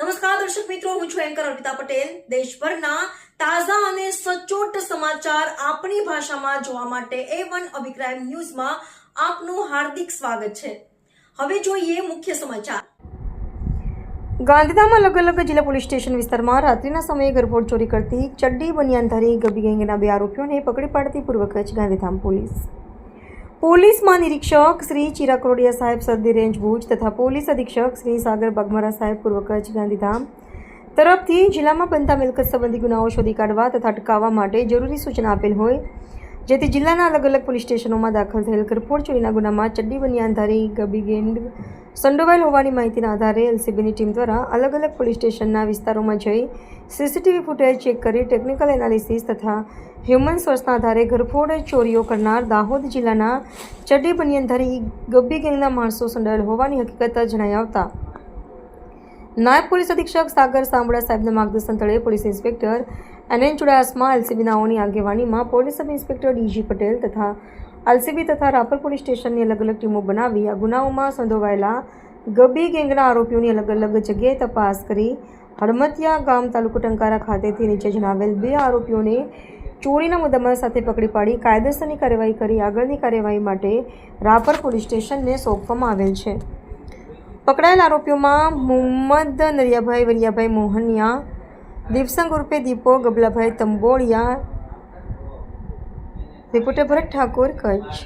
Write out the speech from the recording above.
નમસ્કાર, દર્શક મિત્રો, હું છું એન્કર અર્પિતા પટેલ. દેશભરના તાજા અને સચોટ સમાચાર આપણી ભાષામાં જોવા માટે એ વન અભિપ્રાય ન્યૂઝમાં આપનું હાર્દિક સ્વાગત છે. હવે જોઈએ મુખ્ય સમાચાર. ગાંધીધામ અલગ અલગ જિલ્લા પોલીસ સ્ટેશન વિસ્તારમાં રાત્રિના સમયે ગરફોડ ચોરી કરતી ચડ્ડી બનિયાનધારી ગબી ગેંગના બે આરોપીઓને પકડી પાડતી પૂર્વ કચ્છ ગાંધીધામ પોલીસ. પોલીસ મહાનિરીક્ષક શ્રી ચિરાગ કરોડિયા સાહેબ સરદી રેન્જ ભુજ તથા પોલીસ અધિક્ષક શ્રી સાગર બગમરા સાહેબ પૂર્વ કચ્છ ગાંધીધામ તરફથી જિલ્લામાં બનતા મિલકત સંબંધી ગુનાઓ શોધી કાઢવા તથા અટકાવવા માટે જરૂરી સૂચના આપેલ હોય, જેથી જિલ્લાના અલગ અલગ પોલીસ સ્ટેશનોમાં દાખલ થયેલ કરફોડ ચોરીના ગુનામાં ચડ્ડી બનિયાનધારી ગબી ગેંગ સંડોવાયેલ હોવાની માહિતીના આધારે એલસીબીની ટીમ દ્વારા અલગ અલગ પોલીસ સ્ટેશનના વિસ્તારોમાં જઈ સીસીટીવી ફૂટેજ ચેક કરી ટેકનિકલ એનાલિસિસ તથા હ્યુમન સોર્સના આધારે ઘરફોડ ચોરીઓ કરનાર દાહોદ જિલ્લાના ચડ્ડી બનિયનધારી ગબ્બી ગેંગના માણસો સંડોવાયેલ હોવાની હકીકત જણાઈ આવતા. નાયબ પોલીસ અધિક્ષક સાગર સાંબળા સાહેબના માર્ગદર્શન તળે police inspector N N Chudasama LCB નાઓની આગેવાનીમાં police sub inspector DG Patel તથા એલસીબી તથા રાપર પોલીસ સ્ટેશનની અલગ અલગ ટીમો બનાવી આ ગુનાઓમાં સંડોવાયેલા ગબી ગેંગના આરોપીઓની અલગ અલગ જગ્યાએ તપાસ કરી હળમતિયા ગામ તાલુકો ટંકારા ખાતેથી નીચે જણાવેલ બે આરોપીઓને ચોરીના મુદ્દામાં સાથે પકડી પાડી કાયદેસરની કાર્યવાહી કરી આગળની કાર્યવાહી માટે રાપર પોલીસ સ્ટેશનને સોંપવામાં આવેલ છે. પકડાયેલ આરોપીઓમાં મુહમ્મદ નરિયાભાઈ વરિયાભાઈ મોહનિયા દીપસંગ ઉર્ફે દીપો ગબલાભાઈ તંબોળિયા. રિપોર્ટર ભરત ઠાકોર કચ્છ